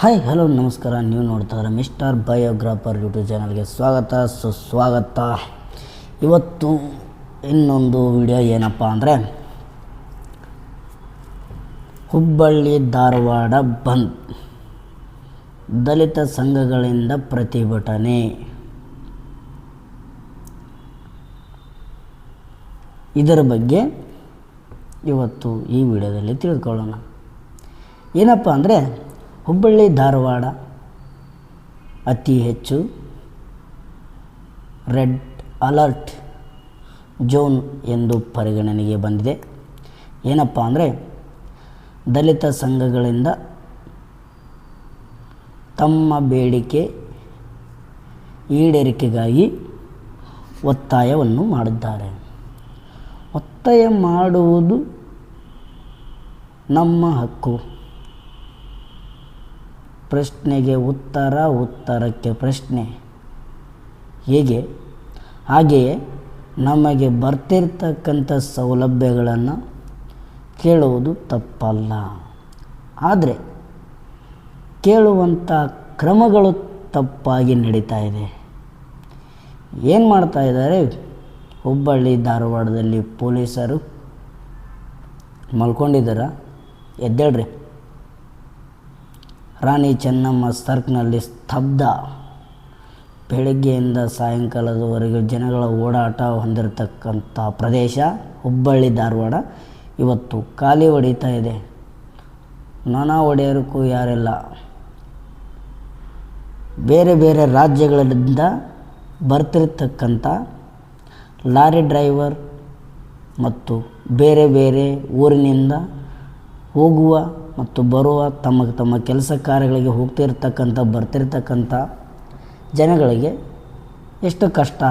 Hi, hello, ನಮಸ್ಕಾರ. ನೀವು ನೋಡ್ತಾ ಇದ್ದಾರೆ ಮಿಸ್ಟರ್ ಬಯೋಗ್ರಾಫರ್ ಯೂಟ್ಯೂಬ್ ಚಾನಲ್ಗೆ ಸ್ವಾಗತ. ಸುಸ್ವಾಗತ. ಇವತ್ತು ಇನ್ನೊಂದು ವಿಡಿಯೋ ಏನಪ್ಪ ಅಂದರೆ ಹುಬ್ಬಳ್ಳಿ, ಧಾರವಾಡ ಬಂದ್. ದಲಿತ ಸಂಘಗಳಿಂದ ಪ್ರತಿಭಟನೆ. ಇದರ ಬಗ್ಗೆ ಇವತ್ತು ಈ ವಿಡಿಯೋದಲ್ಲಿ ತಿಳ್ಕೊಳ್ಳೋಣ ಏನಪ್ಪ ಅಂದರೆ ಹುಬ್ಬಳ್ಳಿ, ಧಾರವಾಡ ಅತಿ ಹೆಚ್ಚು. ರೆಡ್ ಅಲರ್ಟ್ ಜೋನ್ ಎಂದು ಪರಿಗಣನೆಗೆ ಬಂದಿದೆ. ಏನಪ್ಪ ಅಂದರೆ ದಲಿತ ಸಂಘಗಳಿಂದ ತಮ್ಮ ಬೇಡಿಕೆ ಈಡೇರಿಕೆಗಾಗಿ ಒತ್ತಾಯವನ್ನು ಮಾಡಿದ್ದಾರೆ. ಒತ್ತಾಯ ಮಾಡುವುದು ನಮ್ಮ ಹಕ್ಕು. ಪ್ರಶ್ನೆಗೆ ಉತ್ತರ, ಉತ್ತರಕ್ಕೆ ಪ್ರಶ್ನೆ. ಹೇಗೆ, ಹಾಗೆಯೇ ನಮಗೆ ಬರ್ತಿರ್ತಕ್ಕಂಥ ಸೌಲಭ್ಯಗಳನ್ನು ಕೇಳುವುದು ತಪ್ಪಲ್ಲ. ಆದರೆ, ಕೇಳುವಂಥ ಕ್ರಮಗಳು ತಪ್ಪಾಗಿ ನಡೀತಾ ಇದೆ. ಏನು ಮಾಡ್ತಾ ಇದ್ದಾರೆ? ಹುಬ್ಬಳ್ಳಿ, ಧಾರವಾಡದಲ್ಲಿ ಪೊಲೀಸರು ಮಲ್ಕೊಂಡಿದ್ದಾರ? ಎದ್ದೇಳ್ರಿ. ರಾಣಿ ಚೆನ್ನಮ್ಮ ಸರ್ಕ್ನಲ್ಲಿ ಸ್ತಬ್ಧ. ಬೆಳಗ್ಗೆಯಿಂದ ಸಾಯಂಕಾಲದವರೆಗೆ ಜನಗಳ ಓಡಾಟ ಹೊಂದಿರತಕ್ಕಂಥ ಪ್ರದೇಶ, ಹುಬ್ಬಳ್ಳಿ, ಧಾರವಾಡ ಇವತ್ತು ಖಾಲಿ ಹೊಡಿತಾ ಇದೆ. ನಾನಾ ಒಡೆಯರಕ್ಕೂ ಯಾರೆಲ್ಲ. ಬೇರೆ ಬೇರೆ ರಾಜ್ಯಗಳಿಂದ ಬರ್ತಿರ್ತಕ್ಕಂಥ ಲಾರಿ ಡ್ರೈವರ್ ಮತ್ತು ಬೇರೆ ಬೇರೆ ಊರಿನಿಂದ ಹೋಗುವ ಮತ್ತು ಬರುವ ತಮ್ಮ ತಮ್ಮ ಕೆಲಸ ಕಾರ್ಯಗಳಿಗೆ ಹೋಗ್ತಿರ್ತಕ್ಕಂಥ, ಬರ್ತಿರ್ತಕ್ಕಂಥ ಜನಗಳಿಗೆ ಎಷ್ಟು ಕಷ್ಟ?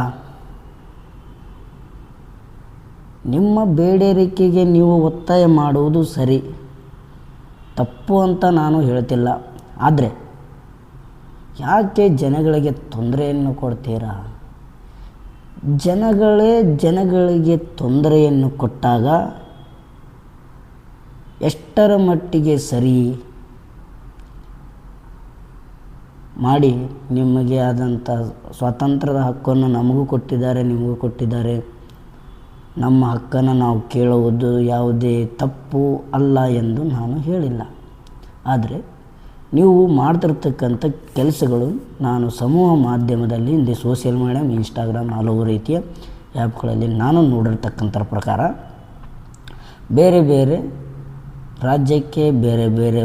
ನಿಮ್ಮ ಬೇಡೇರಿಕೆಗೆ ನೀವು ಒತ್ತಾಯ ಮಾಡುವುದು ಸರಿ. ತಪ್ಪು ಅಂತ ನಾನು ಹೇಳ್ತಿಲ್ಲ. ಆದರೆ, ಯಾಕೆ ಜನಗಳಿಗೆ ತೊಂದರೆಯನ್ನು ಕೊಡ್ತೀರಾ? ಜನಗಳೇ ಜನಗಳಿಗೆ ತೊಂದರೆಯನ್ನು ಕೊಟ್ಟಾಗ ಎಷ್ಟರ ಮಟ್ಟಿಗೆ ಸರಿ ಮಾಡಿ ನಿಮಗೆ ಆದಂಥ ಸ್ವಾತಂತ್ರ್ಯದ ಹಕ್ಕನ್ನು ನಮಗೂ ಕೊಟ್ಟಿದ್ದಾರೆ, ನಿಮಗೂ ಕೊಟ್ಟಿದ್ದಾರೆ. ನಮ್ಮ ಹಕ್ಕನ್ನು ನಾವು ಕೇಳುವುದು ಯಾವುದೇ ತಪ್ಪು ಅಲ್ಲ ಎಂದು ನಾನು ಹೇಳಿಲ್ಲ. ಆದರೆ ನೀವು ಮಾಡ್ತಿರ್ತಕ್ಕಂಥ ಕೆಲಸಗಳು ನಾನು ಸಮೂಹ ಮಾಧ್ಯಮದಲ್ಲಿ, ಹಿಂದೆ ಸೋಷಿಯಲ್ ಮೀಡಿಯಾ ಇನ್ಸ್ಟಾಗ್ರಾಮ್ ಹಲವು ರೀತಿಯ ಆ್ಯಪ್ಗಳಲ್ಲಿ ನಾನು ನೋಡಿರ್ತಕ್ಕಂಥ ಪ್ರಕಾರ ಬೇರೆ ಬೇರೆ ರಾಜ್ಯಕ್ಕೆ ಬೇರೆ ಬೇರೆ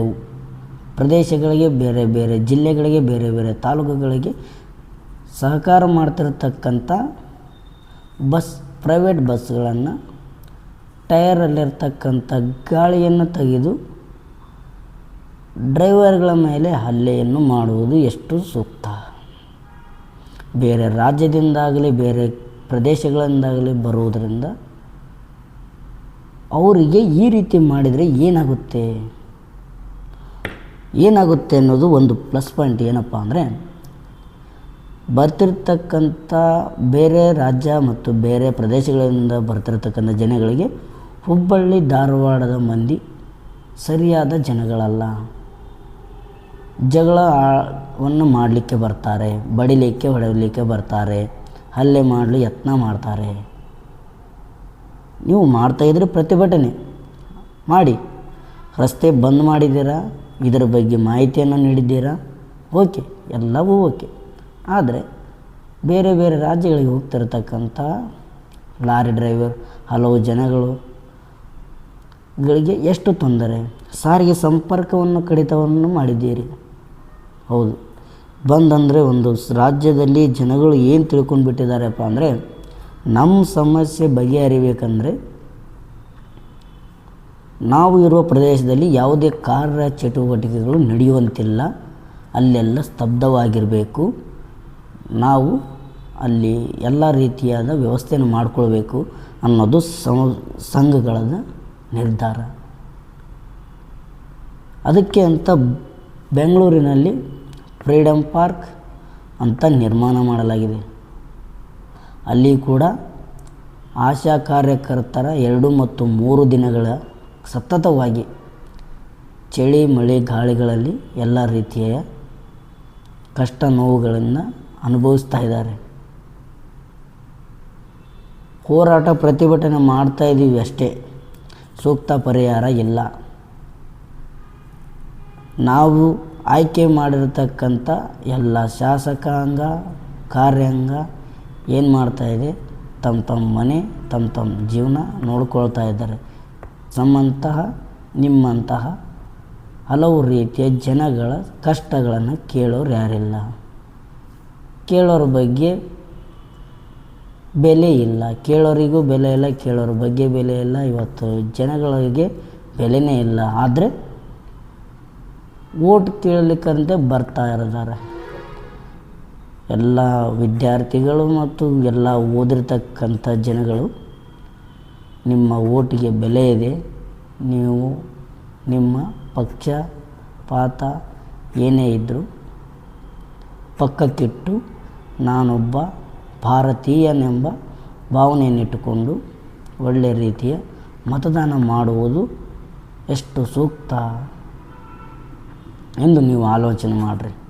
ಪ್ರದೇಶಗಳಿಗೆ ಬೇರೆ ಬೇರೆ, ಜಿಲ್ಲೆಗಳಿಗೆ ಬೇರೆ ಬೇರೆ ತಾಲೂಕುಗಳಿಗೆ ಸಹಕಾರ ಮಾಡ್ತಿರ್ತಕ್ಕಂಥ ಬಸ್ ಪ್ರೈವೇಟ್ ಬಸ್ಗಳನ್ನು ಟಯರಲ್ಲಿರ್ತಕ್ಕಂಥ ಗಾಳಿಯನ್ನು ತೆಗೆದು ಡ್ರೈವರ್ಗಳ ಮೇಲೆ ಹಲ್ಲೆಯನ್ನು ಮಾಡುವುದು ಎಷ್ಟು ಸೂಕ್ತ? ಬೇರೆ ರಾಜ್ಯದಿಂದಾಗಲಿ, ಬೇರೆ ಪ್ರದೇಶಗಳಿಂದಾಗಲಿ ಬರುವುದರಿಂದ ಅವರಿಗೆ ಈ ರೀತಿ ಮಾಡಿದರೆ ಏನಾಗುತ್ತೆ? ಏನಾಗುತ್ತೆ ಅನ್ನೋದು ಒಂದು ಪ್ಲಸ್ ಪಾಯಿಂಟ್ ಏನಪ್ಪ ಅಂದರೆ, ಬರ್ತಿರ್ತಕ್ಕಂಥ ಬೇರೆ ರಾಜ್ಯ ಮತ್ತು ಬೇರೆ ಪ್ರದೇಶಗಳಿಂದ ಬರ್ತಿರ್ತಕ್ಕಂಥ ಜನಗಳಿಗೆ ಹುಬ್ಬಳ್ಳಿ, ಧಾರವಾಡದ ಮಂದಿ ಸರಿಯಾದ ಜನಗಳಲ್ಲ. ಜಗಳವನ್ನು ಮಾಡಲಿಕ್ಕೆ ಬರ್ತಾರೆ, ಬಡಿಲಿಕ್ಕೆ ಹೊಡೆಯಲಿಕ್ಕೆ ಬರ್ತಾರೆ, ಹಲ್ಲೆ ಮಾಡಲು ಯತ್ನ ಮಾಡ್ತಾರೆ. ನೀವು ಮಾಡ್ತಾಯಿದ್ರೆ ಪ್ರತಿಭಟನೆ. ಮಾಡಿ. ರಸ್ತೆ ಬಂದ್ ಮಾಡಿದ್ದೀರಾ? ಇದರ ಬಗ್ಗೆ ಮಾಹಿತಿಯನ್ನು ನೀಡಿದ್ದೀರಾ? ಓಕೆ, ಎಲ್ಲವೂ ಓಕೆ. ಆದರೆ ಬೇರೆ ಬೇರೆ ರಾಜ್ಯಗಳಿಗೆ ಹೋಗ್ತಿರ್ತಕ್ಕಂಥ ಲಾರಿ ಡ್ರೈವರ್, ಹಲವು ಜನಗಳು ಗಳಿಗೆ ಎಷ್ಟು ತೊಂದರೆ? ಸಾರಿಗೆ ಸಂಪರ್ಕವನ್ನು ಕಡಿತವನ್ನು ಮಾಡಿದ್ದೀರಿ. ಹೌದು. ಬಂದಂದರೆ ಒಂದು ರಾಜ್ಯದಲ್ಲಿ ಜನಗಳು ಏನು ತಿಳ್ಕೊಂಡು ಬಿಟ್ಟಿದ್ದಾರಪ್ಪ ಅಂದರೆ ನಮ್ಮ ಸಮಸ್ಯೆ ಬಗೆಹರಿಬೇಕಂದ್ರೆ, ನಾವು ಇರುವ ಪ್ರದೇಶದಲ್ಲಿ ಯಾವುದೇ ಕಾರ್ಯ ಚಟುವಟಿಕೆಗಳು ನಡೆಯುವಂತಿಲ್ಲ. ಅಲ್ಲೆಲ್ಲ ಸ್ತಬ್ಧವಾಗಿರಬೇಕು. ನಾವು ಅಲ್ಲಿ ಎಲ್ಲ ರೀತಿಯಾದ ವ್ಯವಸ್ಥೆಯನ್ನು ಮಾಡಿಕೊಳ್ಬೇಕು ಅನ್ನೋದು ಸಂಘಗಳ ನಿರ್ಧಾರ. ಅದಕ್ಕೆ ಅಂತ ಬೆಂಗಳೂರಿನಲ್ಲಿ ಫ್ರೀಡಮ್ ಪಾರ್ಕ್ ಅಂತ ನಿರ್ಮಾಣ ಮಾಡಲಾಗಿದೆ. ಅಲ್ಲಿ ಕೂಡ ಆಶಾ ಕಾರ್ಯಕರ್ತರ ಎರಡು ಮತ್ತು ಮೂರು ದಿನಗಳ ಸತತವಾಗಿ ಚಳಿ, ಮಳೆ, ಗಾಳಿಗಳಲ್ಲಿ ಎಲ್ಲ ರೀತಿಯ ಕಷ್ಟ ನೋವುಗಳನ್ನು ಅನುಭವಿಸ್ತಾ ಇದ್ದಾರೆ. ಹೋರಾಟ ಪ್ರತಿಭಟನೆ ಮಾಡ್ತಾ ಇದ್ದೀವಿ ಅಷ್ಟೇ. ಸೂಕ್ತ ಪರಿಹಾರ ಇಲ್ಲ. ನಾವು ಆಯ್ಕೆ ಮಾಡಿರತಕ್ಕಂಥ ಎಲ್ಲ ಶಾಸಕಾಂಗ, ಕಾರ್ಯಾಂಗ ಏನು ಮಾಡ್ತಾಯಿದೆ ತಮ್ಮ ತಮ್ಮ ಮನೆ ತಮ್ಮ ತಮ್ಮ ಜೀವನ ನೋಡ್ಕೊಳ್ತಾ ಇದ್ದಾರೆ. ನಮ್ಮಂತಹ, ನಿಮ್ಮಂತಹ ಹಲವು ರೀತಿಯ ಜನಗಳ ಕಷ್ಟಗಳನ್ನು ಕೇಳೋರು ಯಾರಿಲ್ಲ. ಕೇಳೋರ ಬಗ್ಗೆ ಬೆಲೆ ಇಲ್ಲ. ಕೇಳೋರಿಗೂ ಬೆಲೆ ಇಲ್ಲ, ಕೇಳೋರ ಬಗ್ಗೆ ಬೆಲೆ ಇಲ್ಲ. ಇವತ್ತು ಜನಗಳಿಗೆ ಬೆಲೆನೇ ಇಲ್ಲ. ಆದರೆ, ಓಟ್ ಕೇಳಲಿಕ್ಕಂತೆ ಬರ್ತಾ ಇದ್ದಾರೆ. ಎಲ್ಲ ವಿದ್ಯಾರ್ಥಿಗಳು ಮತ್ತು ಎಲ್ಲ ಓದಿರ್ತಕ್ಕಂಥ ಜನಗಳು, ನಿಮ್ಮ ಓಟಿಗೆ ಬೆಲೆ ಇದೆ, ನೀವು ನಿಮ್ಮ ಪಕ್ಷ, ಪಾತ ಏನೇ ಇದ್ದರೂ ಪಕ್ಕಕ್ಕಿಟ್ಟು ನಾನೊಬ್ಬ ಭಾರತೀಯನೆಂಬ ಭಾವನೆಯನ್ನಿಟ್ಟುಕೊಂಡು ಒಳ್ಳೆಯ ರೀತಿಯ ಮತದಾನ ಮಾಡುವುದು ಎಷ್ಟು ಸೂಕ್ತ ಎಂದು ನೀವು ಆಲೋಚನೆ ಮಾಡಿರಿ.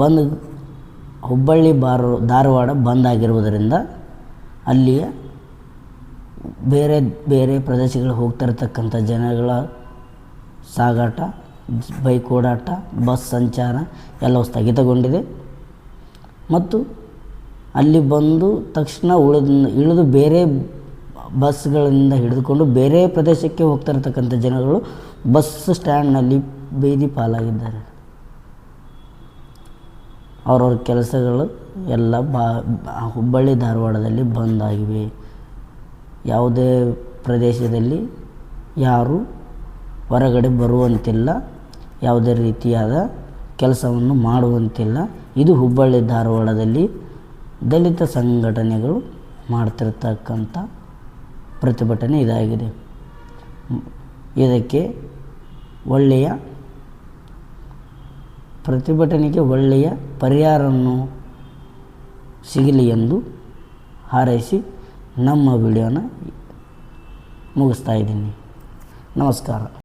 ಬಂದ್ ಹುಬ್ಬಳ್ಳಿ ಬಾರ್, ಧಾರವಾಡ ಬಂದ್ ಆಗಿರುವುದರಿಂದ ಅಲ್ಲಿಯ ಬೇರೆ ಬೇರೆ ಪ್ರದೇಶಗಳಿಗೆ ಹೋಗ್ತಿರ್ತಕ್ಕಂಥ ಜನಗಳ ಸಾಗಾಟ, ಬೈಕ್ ಓಡಾಟ, ಬಸ್ ಸಂಚಾರ ಎಲ್ಲವೂ ಸ್ಥಗಿತಗೊಂಡಿದೆ. ಮತ್ತು ಅಲ್ಲಿ ಬಂದು ತಕ್ಷಣ ಉಳಿದ, ಇಳಿದು ಬೇರೆ ಬಸ್ಗಳಿಂದ ಹಿಡಿದುಕೊಂಡು ಬೇರೆ ಪ್ರದೇಶಕ್ಕೆ ಹೋಗ್ತಾ ಇರತಕ್ಕಂಥ ಜನಗಳು ಬಸ್ ಸ್ಟ್ಯಾಂಡ್ನಲ್ಲಿ ಬೀದಿ ಪಾಲಾಗಿದ್ದಾರೆ. ಅವ್ರವ್ರ ಕೆಲಸಗಳು ಎಲ್ಲ ಬಾ, ಹುಬ್ಬಳ್ಳಿ ಧಾರವಾಡದಲ್ಲಿ ಬಂದಾಗಿವೆ ಯಾವುದೇ ಪ್ರದೇಶದಲ್ಲಿ ಯಾರು ಹೊರಗಡೆ ಬರುವಂತಿಲ್ಲ. ಯಾವುದೇ ರೀತಿಯಾದ ಕೆಲಸವನ್ನು ಮಾಡುವಂತಿಲ್ಲ. ಇದು ಹುಬ್ಬಳ್ಳಿ ಧಾರವಾಡದಲ್ಲಿ ದಲಿತ ಸಂಘಟನೆಗಳು ಮಾಡ್ತಿರ್ತಕ್ಕಂಥ ಪ್ರತಿಭಟನೆ ಇದಾಗಿದೆ. ಇದಕ್ಕೆ ಒಳ್ಳೆಯ ಪ್ರತಿಭಟನೆಗೆ ಒಳ್ಳೆಯ ಪರಿಹಾರವನ್ನು ಸಿಗಲಿ ಎಂದು ಹಾರೈಸಿ ನಮ್ಮ ವಿಡಿಯೋನ ಮುಗಿಸ್ತಾ ಇದ್ದೀನಿ. ನಮಸ್ಕಾರ.